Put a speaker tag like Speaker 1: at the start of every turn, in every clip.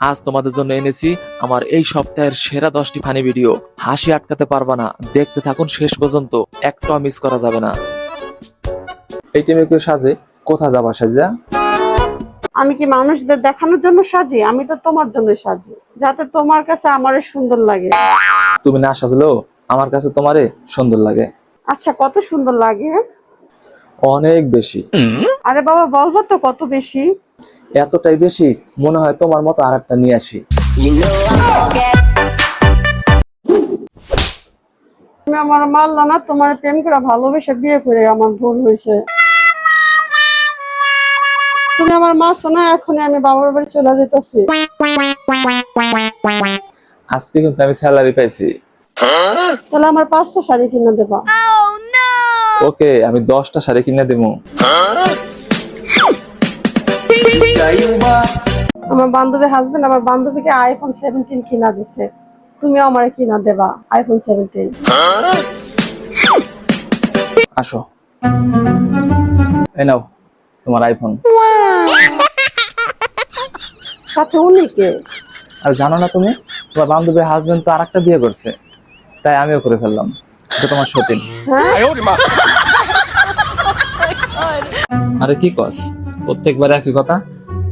Speaker 1: আজ তোমাদের জন্য এনেছি আমার এই সপ্তাহের সেরা দশটি ফানি ভিডিও। হাসি আটকাতে পারবা না। দেখতে থাকুন শেষ পর্যন্ত। একটা মিস করা যাবে না। এই টিমে কেউ সাজে? কোথা যাবা সাজা
Speaker 2: আমি কি মানুষদের দেখানোর জন্য সাজি? আমি তো তোমার জন্য সাজি। যাতে তোমার কাছে আমারে সুন্দর লাগে।
Speaker 1: তুমি না সাজলেও আমার কাছে তোমারে সুন্দর লাগে।
Speaker 2: আচ্ছা কত সুন্দর লাগে?
Speaker 1: অনেক বেশি।
Speaker 2: আরে বাবা বলব তো কত বেশি?
Speaker 1: এতটাই বেশি মনে হয় তোমার মতো আর একটা নিয়ে আসি।
Speaker 2: তুমি আমার মারলা না তোমার প্রেম করে ভালোবেসে বিয়ে করে আমার ভুল হয়েছে। তুমি আমার মারছো না এখন আমি বাবার বাড়ি চলে যেতেছি।
Speaker 1: আজকে কিন্তু আমি স্যালারি পাইছি।
Speaker 2: তাহলে আমার পাঁচটা শাড়ি কিনে দেবা।
Speaker 1: ওকে আমি দশটা শাড়ি কিনে দেবো।
Speaker 2: আমার বান্ধবী হাজবেন্ড আমার বান্ধবীকে আইফোন সেভেন্টিন কিনা দিছে। তুমিও আমার কিনা দেবা আইফোন সেভেন্টিন
Speaker 1: আসো। এই নাও তোমার আইফোন
Speaker 2: সাথে উনি কে?
Speaker 1: আর জানো না তুমি তোমার বান্ধবীর হাজবেন্ড তো আর একটা বিয়ে করছে। তাই আমিও করে ফেললাম। এটা তোমার সতীন।
Speaker 2: হ্যাঁ?
Speaker 1: আরে কি কস? প্রত্যেকবার একই কথা।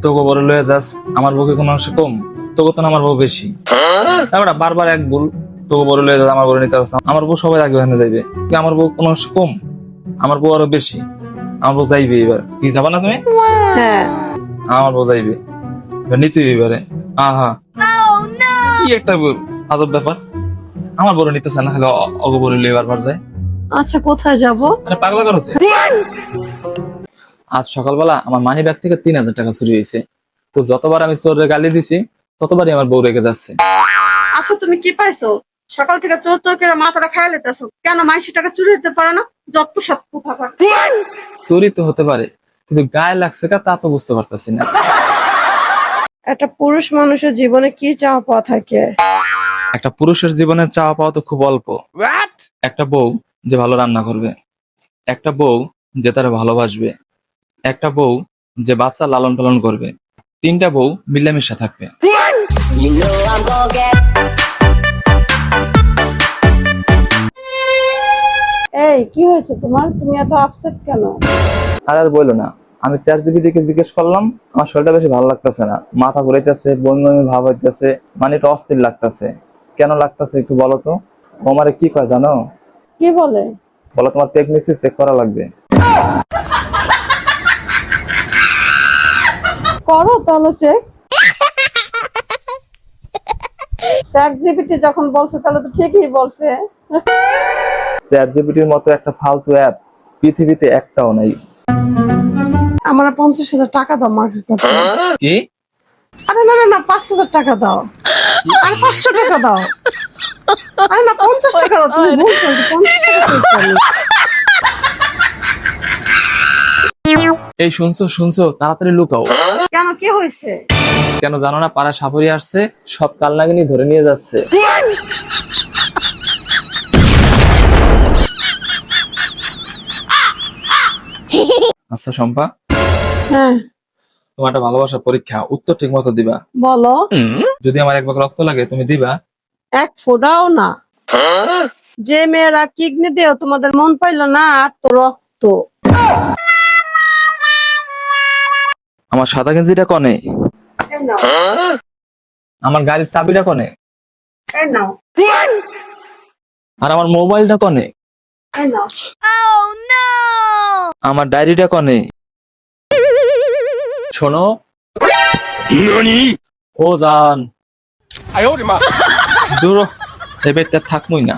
Speaker 1: তোকে বড় লয়ে যাস আমার বউকে কোনো অংশে কম তোকে তো না আমার বউ বেশি। তারপরে বারবার এক ভুল তোকে বড় লয়ে যাস আমার বড় নিতে পারছ আমার বউ সবাই আগে ওখানে যাইবে কি আমার বউ কোনো অংশে কম আমার বউ আরও বেশি আমার বউ যাইবে এবার কি যাবা না তুমি?
Speaker 2: হ্যাঁ।
Speaker 1: আমার বউ যাইবে। এবার নিতে এবারে। আহা। কি একটা ব- আজব ব্যাপার। আমার বড় নিতেছে না খালি অগ বড় লয়ে বারবার যায়।
Speaker 2: আচ্ছা কোথায় যাব?
Speaker 1: আরে পাগলা করতে আজ সকালবেলা আমার মানি ব্যাগ থেকে তিন হাজার টাকা চুরি হয়েছে। তো যতবার আমি চোরের গালি দিছি ততবারই আমার বউ রেগে যাচ্ছে।
Speaker 2: আচ্ছা তুমি কি পাইছো? সকাল থেকে চোর চোর করে মাথাটা খাই লেতেছো কেন মাইসি টাকা চুরি হতে পারে না? যত সব
Speaker 1: চুরি তো হতে পারে কিন্তু গায়ে লাগছে কা তা তো বুঝতে পারতাছি না।
Speaker 2: একটা পুরুষ মানুষের জীবনে কি চাওয়া পাওয়া থাকে?
Speaker 1: একটা পুরুষের জীবনে চাওয়া পাওয়া তো খুব অল্প। একটা বউ যে ভালো রান্না করবে একটা বউ যে তারা ভালোবাসবে। একটা বউ যে বাচ্চা লালন পালন করবে। তিনটা বউ মিলেমিশা থাকবে।
Speaker 2: এই কি হয়েছে তোমার? তুমি এত আপসেট কেন?
Speaker 1: আর আর বলল না। আমি চ্যাট জিপিটিকে জিজ্ঞেস করলাম আমার শরীরটা বেশি ভালো লাগতেছে না। মাথা ঘুরাইতেছে বমি বমি ভাব হইতেছে মানে একটু অস্থির লাগতেছে। কেন লাগতেছে একটু বলো তো? ও আমারে কি কয় জানো?
Speaker 2: কি বলে?
Speaker 1: বলো তোমার প্রেগনেন্সি চেক করা লাগবে।
Speaker 2: করো তাহলে চেক চ্যাট জিপিটি যখন বলছে তাহলে তো ঠিকই বলছে।
Speaker 1: চ্যাট জিপিটির মতো একটা ফালতু অ্যাপ পৃথিবীতে একটাও নাই।
Speaker 2: আমার পঞ্চাশ হাজার টাকা দাও মার্কেট করতে
Speaker 1: কি?
Speaker 2: আরে না না না পাঁচ হাজার টাকা দাও। আর পাঁচশো টাকা দাও। আরে না পঞ্চাশ টাকা দাও তুমি ভুল শুনছো পঞ্চাশ টাকা চাইছি
Speaker 1: এই শুনছো শুনছো তাড়াতাড়ি লুকাও।
Speaker 2: কেন কি হয়েছে?
Speaker 1: কেন জানো না পাড়া সাপরি আসছে সব কালনাগিনি ধরে নিয়ে যাচ্ছে। আচ্ছা শম্পা।
Speaker 2: হ্যাঁ।
Speaker 1: তোমার একটা ভালোবাসা পরীক্ষা উত্তর ঠিক মতো দিবা।
Speaker 2: বলো।
Speaker 1: যদি আমার এক ভাগ রক্ত লাগে তুমি দিবা।
Speaker 2: এক ফোটাও না। যে মেয়েরা কিডনি দিয়েও তোমাদের মন পাইলো না আর তো রক্ত।
Speaker 1: আমার সাদা গেঞ্জিটা কনে? আমার গাড়ির চাবিটা কনে? আর আমার মোবাইলটা কনে? আমার ডায়েরিটা কনে? শোনো। ও জান। দূর এবার তার থাকবই না।